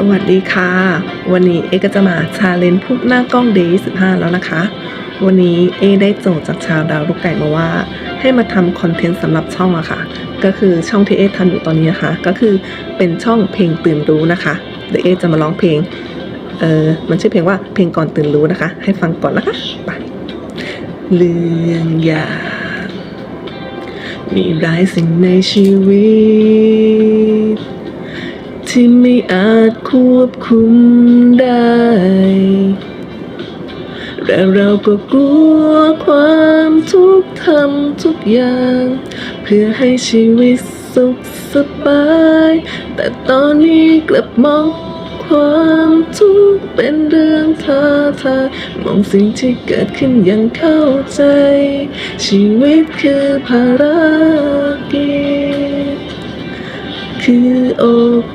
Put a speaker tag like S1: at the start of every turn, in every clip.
S1: สวัสดีค่ะ วันนี้เอก็จะมาชาเลนจ์พุกหน้ากล้อง Day 25 แล้วนะคะ วันนี้เอได้โจทย์จากชาวดาวลูกไก่มาว่า ให้มาทำคอนเทนต์สำหรับช่องอะค่ะ ก็คือช่องที่เอทำอยู่ตอนนี้นะคะ ก็คือเป็นช่องเพลงตื่นรู้นะคะ เดี๋ยวเอจะมาร้องเพลง เออมันชื่อเพลงว่าเพลงก่อนตื่นรู้นะคะ ให้ฟังก่อนนะคะไปเรื่องยามีหลายสิ่งในชีวิต ที่ไม่อาจควบคุมได้ และเราก็กลัวความทุกข์ทำทุกอย่าง เพื่อให้ชีวิตสุขสบาย แต่ตอนนี้กลับมองความทุกข์เป็นเรื่องท้าทายมองสิ่งที่เกิดขึ้นอยังเข้าใจ ชีวิตคือภารกิจ คือโอ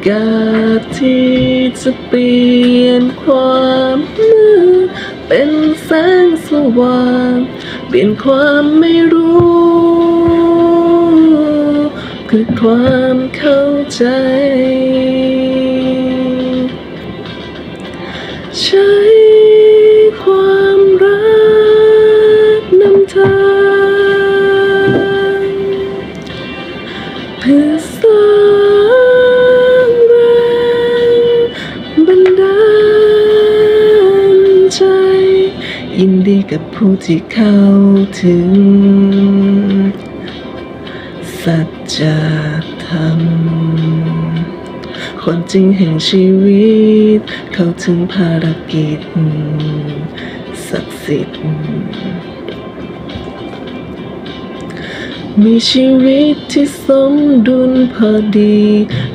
S1: กาสที่จะเปลี่ยนความมืดเป็นแสงสว่างเปลี่ยนความไม่รู้ คือความเข้าใจ ใช้ความรักนำทางเพื่อสร้าง ยินดีกับผู้ที่เข้าถึง สัจธรรม ความจริงแห่งชีวิต เข้าถึงภารกิจ ศักดิ์สิทธิ์มีชีวิตที่สมดุลพอดี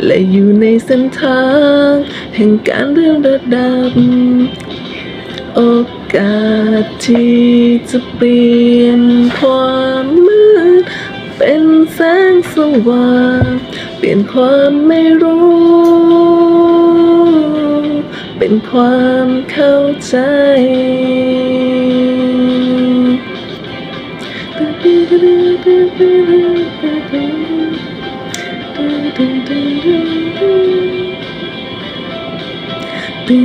S1: และอยู่ในเส้นทาง แห่งการเรื่องระดับโอก กาสที่จะเปลี่ยนความมืด เป็นแสงสว่าง เปลี่ยนความไม่รู้ เป็นความเข้าใจ คือ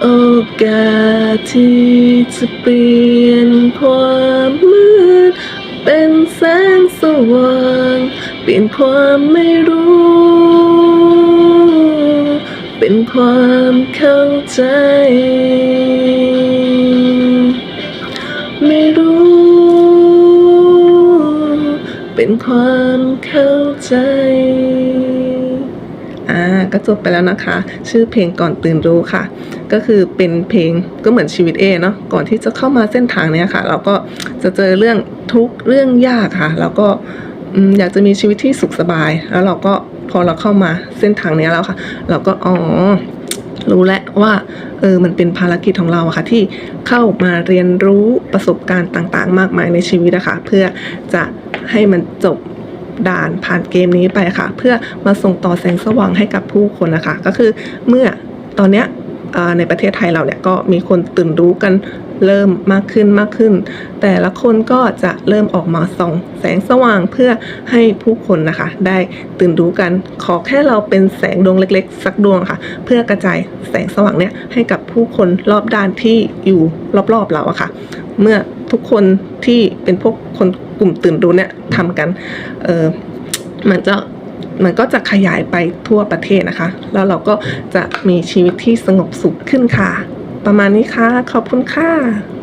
S1: โอกาสที่จะเปลี่ยนความมืด เป็นแสงสว่าง เปลี่ยนความไม่รู้ เป็นความเข้าใจ เป็นความเข้าใจ อ่า ก็จบไปแล้วนะคะ ชื่อเพลงก่อนตื่นรู้ค่ะ ก็คือเป็นเพลงก็เหมือนชีวิตเอเนาะ ก่อนที่จะเข้ามาเส้นทางเนี้ยค่ะ เราก็จะเจอเรื่องทุกเรื่องยากค่ะ แล้วก็อยากจะมีชีวิตที่สุขสบาย แล้วเราก็พอเราเข้ามาเส้นทางเนี้ยแล้วค่ะ เราก็อ๋อรู้แล้วว่าเออมันเป็นภารกิจของเราอะค่ะที่เข้ามาเรียนรู้ประสบการณ์ต่างๆ มากมายในชีวิตอะคะเพื่อจะ ให้มันจบด่านผ่านเกมนี้ไปค่ะ เพื่อมาส่งต่อแสงสว่างให้กับผู้คนนะคะ ก็คือเมื่อตอนเนี้ยในประเทศไทยเราเนี่ยก็มีคนตื่นรู้กันเริ่มมากขึ้นมากขึ้น แต่ละคนก็จะเริ่มออกมาส่องแสงสว่างเพื่อให้ผู้คนนะคะ ได้ตื่นรู้กันขอแค่เราเป็นแสงดวงเล็กๆ สักดวงค่ะ เพื่อกระจายแสงสว่างเนี่ยให้กับผู้คนรอบด้านที่อยู่รอบๆเราอะค่ะ เมื่อทุกคนที่เป็นพวกคน ลุ่มตื่นรู้เนี่ยทำกันเออมันจะมันก็จะขยายไปทั่วประเทศนะคะ แล้วเราก็จะมีชีวิตที่สงบสุขขึ้นค่ะ ประมาณนี้ค่ะ ขอบคุณค่ะ